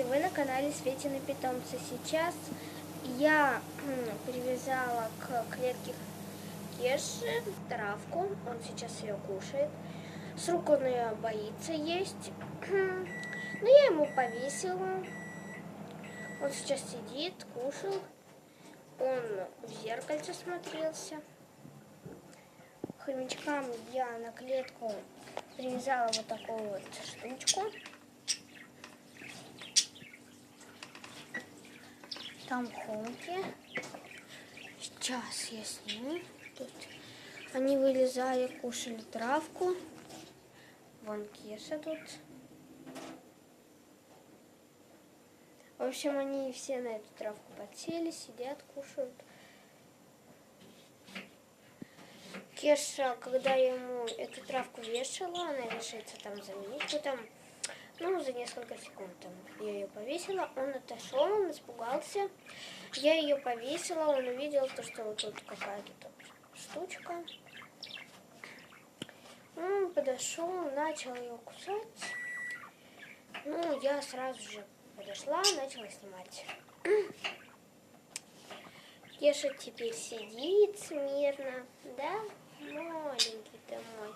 и вы на канале Светины питомцы. Сейчас я привязала к клетке Кеши травку. Он сейчас ее кушает. С рук он ее боится есть. Но я ему повесила. Он сейчас сидит, кушал. Он в зеркальце смотрелся. Хомячкам я на клетку привязала вот такую вот штучку. Там хомки. Сейчас я сниму. Тут они вылезали, кушали травку. Вон Кеша тут. В общем, они все на эту травку подсели, сидят, кушают. Кеша, когда я ему эту травку вешала, она вешается там за минутку, там, ну, за несколько секунд там. Я ее повесила, он отошел, он испугался. Я ее повесила, он увидел то, что вот тут какая-то штучка. Он подошел, начал ее кусать. Ну, я сразу же подошла, начала снимать. Кеша теперь сидит смирно, да? Маленький ты мой.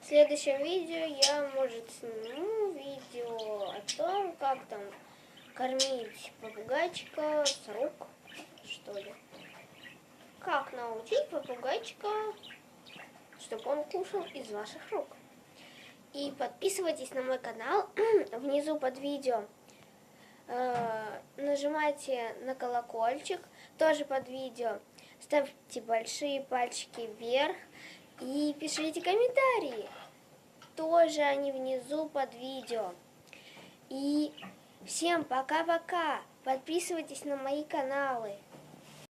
В следующем видео я, может, сниму видео о том, как там кормить попугайчика с рук, что ли. Как научить попугайчика, чтобы он кушал из ваших рук. И подписывайтесь на мой канал внизу под видео. Э, нажимайте на колокольчик, тоже под видео. Ставьте большие пальчики вверх и пишите комментарии. Тоже они внизу под видео. И всем пока-пока. Подписывайтесь на мои каналы.